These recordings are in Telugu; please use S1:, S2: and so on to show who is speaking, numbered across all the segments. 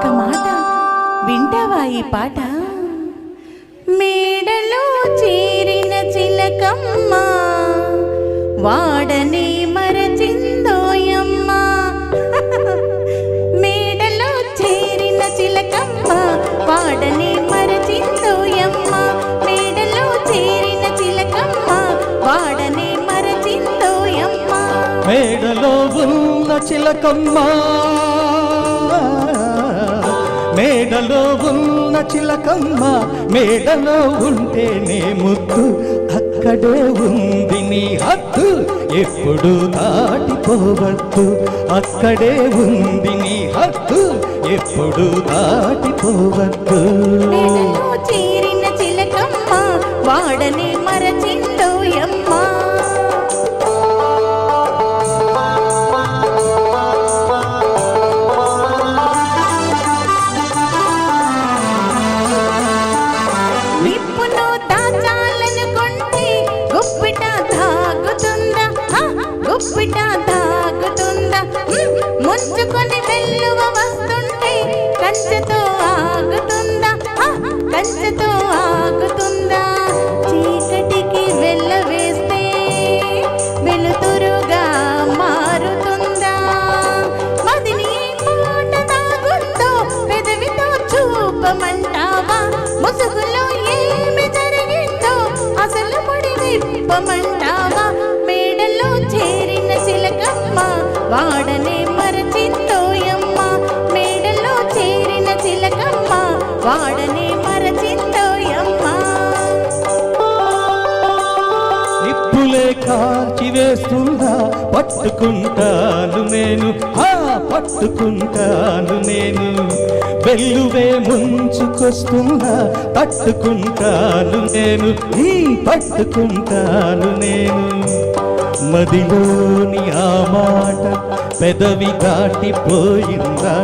S1: ఒక్క మాట వింటావా ఈ పాట? మేడలో చేరిన చిలకమ్మ వాడని మరచిందోయమ్మ మేడలో చేరిన చిలకమ్మ వాడని మరచిందోయమ్మ మేడలో చేరిన చిలకమ్మ వాడని మరచిందోయమ్మ
S2: మేడలో ఉన్న చిలకమ్మ. మేడలో ఉన్న చిలకమ్మ మేడలో ఉంటేనే ముద్దు. అక్కడే ఉంది నీ హద్దు ఎప్పుడు దాటిపోవద్దు. అక్కడే ఉంది నీ హద్దు ఎప్పుడు దాటిపోవద్దు.
S1: మేడలో చేరిన చిలకమ్మ వాడని আসছে তো আগত వాడనే మరచిందోయమ్మ
S2: నిప్పులే కాల్చి వేస్తుందా పట్టుకుంటాను నేను. పట్టుకుంటాను నేను. వెల్లువే ముంచుకొస్తుందా? తట్టుకుంటాను నేను. ఈ పట్టుకుంటాను నేను. మదిలోని ఆ మాట పెదవి దాటిపోయిందా?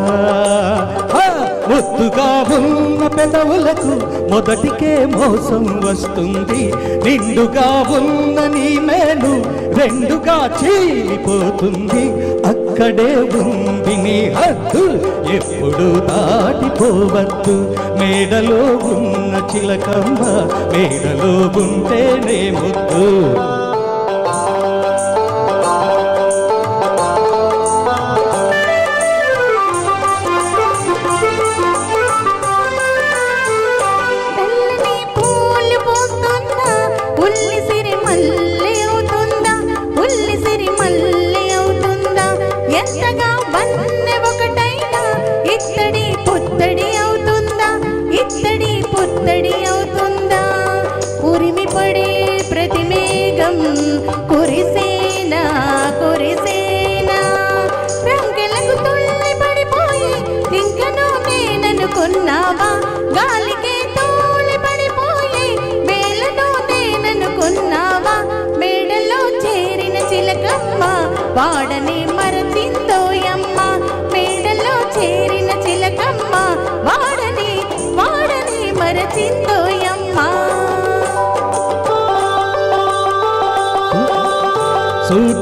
S2: ముద్దుగా ఉన్న పెదవులకు మొదటికే మోసం వస్తుంది. నిండుగా ఉన్న నీ మేలు రెండుగా చీలిపోతుంది. అక్కడే ఉంది నీ హద్దు ఎప్పుడు దాటిపోవద్దు. మేడలో ఉన్న చిలకమ్మ మేడలో ఉంటేనే ముద్దు.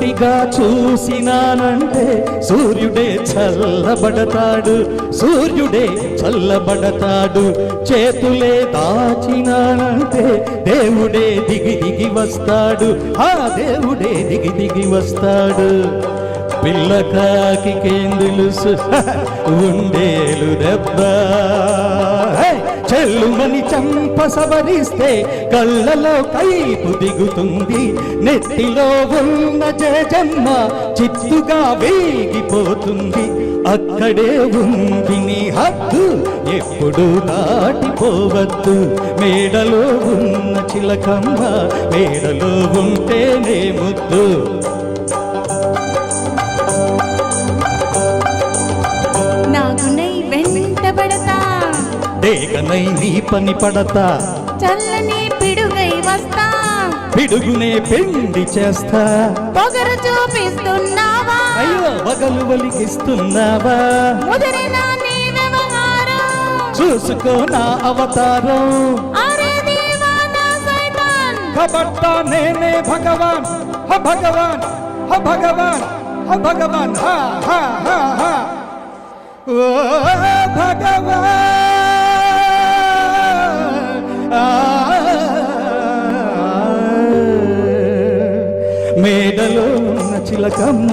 S2: సూటిగా చూసినానంటే సూర్యుడే చల్లబడతాడు సూర్యుడే చల్లబడతాడు. చేతులే దాచినానంటే దేవుడే దిగి దిగి వస్తాడు ఆ దేవుడే దిగి దిగి వస్తాడు. పిల్లకాకి కేందులుసు ఉండేలు దెబ్బ. హే! చంప సవరిస్తే కళ్ళలో కైపు దిగుతుంది. నెత్తిలో ఉన్న జయజమ్మ చిత్తుగా వేగిపోతుంది. అక్కడే ఉంది నీ హద్దు ఎప్పుడు దాటిపోవద్దు. మేడలో ఉన్న చిలకమ్మ మేడలో ఉంటేనే ముద్దు. డేగనై నీ పని పడతా.
S1: చల్లని పిడుగై వస్తా.
S2: పిడుగునే పెండి చేస్తా.
S1: పొగరు చూపిస్తున్నావా?
S2: అయ్యో వగలు వలిగిస్తున్నావా
S1: ముదిరిన నీ వ్యవహారం.
S2: చూసుకో నా అవతారం. కబడ్డా నేనే భగవాన్. హ భగవాన్ హ భగవాన్ హ భగవాన్. హ హ హ హ. ఓ భగవాన్. మేడలో ఉన్న చిలకమ్మ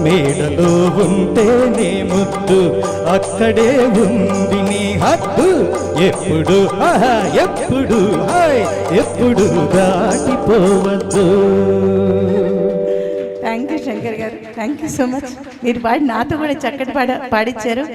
S2: మేడలో ఉంటేనే ముద్దు. అక్కడే ఉంది నీ హద్దు. ఎప్పుడు? ఎప్పుడు? హాయ్ ఎప్పుడు దాటిపోవద్దు.
S1: Thank you Shankar garu. Thank you so much. మీరు పాడి నాతో కూడా చక్కటి పాడ పాడిచ్చారు.